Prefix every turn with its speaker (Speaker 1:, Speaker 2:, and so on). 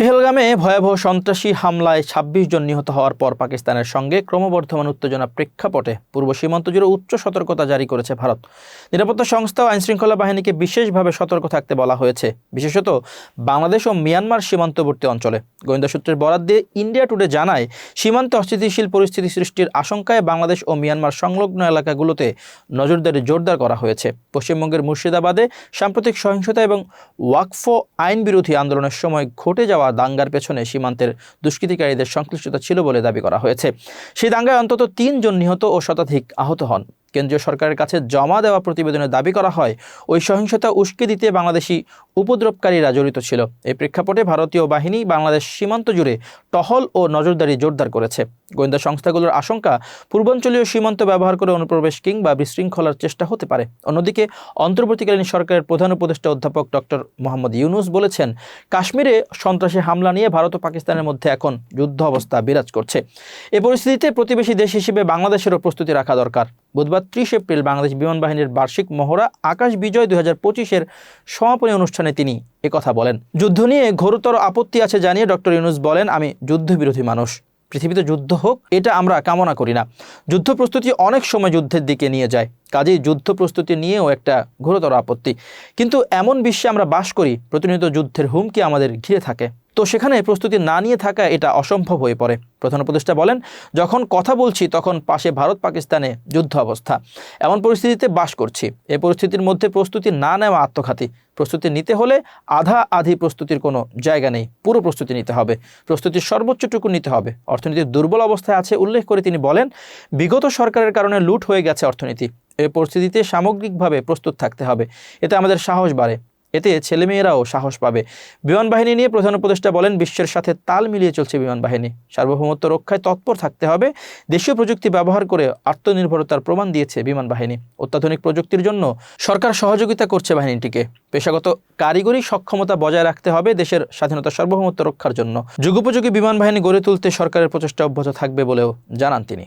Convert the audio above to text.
Speaker 1: পেহেলগামে ভয়াবহ সন্ত্রাসী হামলায় ২৬ জন নিহত হওয়ার পর পাকিস্তানের সঙ্গে ক্রমবর্ধমান উত্তেজনা প্রেক্ষাপটে পূর্ব সীমান্ত জুড়ে উচ্চ সতর্কতা জারি করেছে ভারত। নিরাপত্তা সংস্থা ও আইনশৃঙ্খলা বাহিনীকে বিশেষভাবে সতর্ক থাকতে বলা হয়েছে। বিশেষত বাংলাদেশ ও মিয়ানমার সীমান্তবর্তী অঞ্চলে। গোয়েন্দা সূত্রের বরাত দিয়ে ইন্ডিয়া টুডে জানায়, সীমান্তে অস্থিতিশীল পরিস্থিতি সৃষ্টির আশঙ্কায় বাংলাদেশ ও মিয়ানমার সংলগ্ন এলাকাগুলোতে নজরদারি জোরদার করা হয়েছে। পশ্চিমবঙ্গের মুর্শিদাবাদে সাম্প্রতিক সহিংসতা এবং ওয়াকফো আইন বিরোধী আন্দোলনের সময় ঘটে যাওয়া দাঙ্গার পেছনে সীমান্তের দুষ্কৃতিকারীদের সংশ্লিষ্টতা ছিল বলে দাবি করা হয়েছে। সেই দাঙ্গায় অন্তত তিনজন নিহত ও শতাধিক আহত হন। কেন্দ্রীয় সরকারের কাছে জমা দেওয়া প্রতিবেদনে দাবি করা হয়, ওই সহিংসতা উস্কে দিতে বাংলাদেশি উপদ্রবকারীরা জড়িত ছিল। এই প্রেক্ষাপটে ভারতীয় বাহিনী বাংলাদেশ সীমান্ত জুড়ে টহল ও নজরদারি জোরদার করেছে। গোয়েন্দা সংস্থাগুলোর আশঙ্কা, পূর্বাঞ্চলীয় সীমান্ত ব্যবহার করে অনুপ্রবেশ কিংবা বিশৃঙ্খলার চেষ্টা হতে পারে। অন্যদিকে, অন্তর্বর্তীকালীন সরকারের প্রধান উপদেষ্টা অধ্যাপক ডক্টর মোহাম্মদ ইউনুস বলেছেন, কাশ্মীরে সন্ত্রাসী হামলা নিয়ে ভারত ও পাকিস্তানের মধ্যে এখন যুদ্ধ অবস্থা বিরাজ করছে। এ পরিস্থিতিতে প্রতিবেশী দেশ হিসেবে বাংলাদেশেরও প্রস্তুতি রাখা দরকার। বুধবার ত্রিশ এপ্রিল বাংলাদেশ বিমান বাহিনীর বার্ষিক মহড়া আকাশ বিজয় দুই হাজার পঁচিশের সমাপনী অনুষ্ঠানে তিনি একথা বলেন। যুদ্ধ নিয়ে ঘোরতর আপত্তি আছে জানিয়ে ডক্টর ইউনুস বলেন, আমি যুদ্ধবিরোধী মানুষ। পৃথিবীতে যুদ্ধ হোক, এটা আমরা কামনা করি না। যুদ্ধ প্রস্তুতি অনেক সময় যুদ্ধের দিকে নিয়ে যায়। কাজেই যুদ্ধ প্রস্তুতি নিয়েও একটা ঘোরতর আপত্তি। কিন্তু এমন বিশ্বে আমরা বাস করি, প্রতিনিয়ত যুদ্ধের হুমকি আমাদের ঘিরে থাকে। তো সেখানে প্রস্তুতি না নিয়ে থাকা এটা অসম্ভব হয়ে পড়ে। প্রধান উপদেষ্টা বলেন, যখন কথা বলছি তখন পাশে ভারত পাকিস্তানে যুদ্ধ অবস্থা। এমন পরিস্থিতিতে বাস করছি। এই পরিস্থিতির মধ্যে প্রস্তুতি না নেওয়া আত্মঘাতী। প্রস্তুতি নিতে হলে আধা আধি প্রস্তুতির কোনো জায়গা নেই। পুরো প্রস্তুতি নিতে হবে। প্রস্তুতির সর্বোচ্চটুকু নিতে হবে। অর্থনীতির দুর্বল অবস্থায় আছে উল্লেখ করে তিনি বলেন, বিগত সরকারের কারণে লুট হয়ে গেছে অর্থনীতি। এই পরিস্থিতিতে সামগ্রিকভাবে প্রস্তুত থাকতে হবে। এতে আমাদের সাহস বাড়ে। এতে ছেলেমেয়েরাও সাহস পাবে। বিমান বাহিনী নিয়ে প্রধান উপদেষ্টা বলেন, বিশ্বের সাথে তাল মিলিয়ে চলছে বিমান বাহিনী। সার্বভৌমত্ব রক্ষায় তৎপর থাকতে হবে। দেশীয় প্রযুক্তি ব্যবহার করে আত্মনির্ভরতার প্রমাণ দিয়েছে বিমান বাহিনী। অত্যাধুনিক প্রযুক্তির জন্য সরকার সহযোগিতা করছে বাহিনীটিকে। পেশাগত কারিগরি সক্ষমতা বজায় রাখতে হবে দেশের স্বাধীনতা সার্বভৌমত্ব রক্ষার জন্য। যুগোপযোগী বিমান বাহিনী গড়ে তুলতে সরকারের প্রচেষ্টা অব্যাহত থাকবে বলেও জানান তিনি।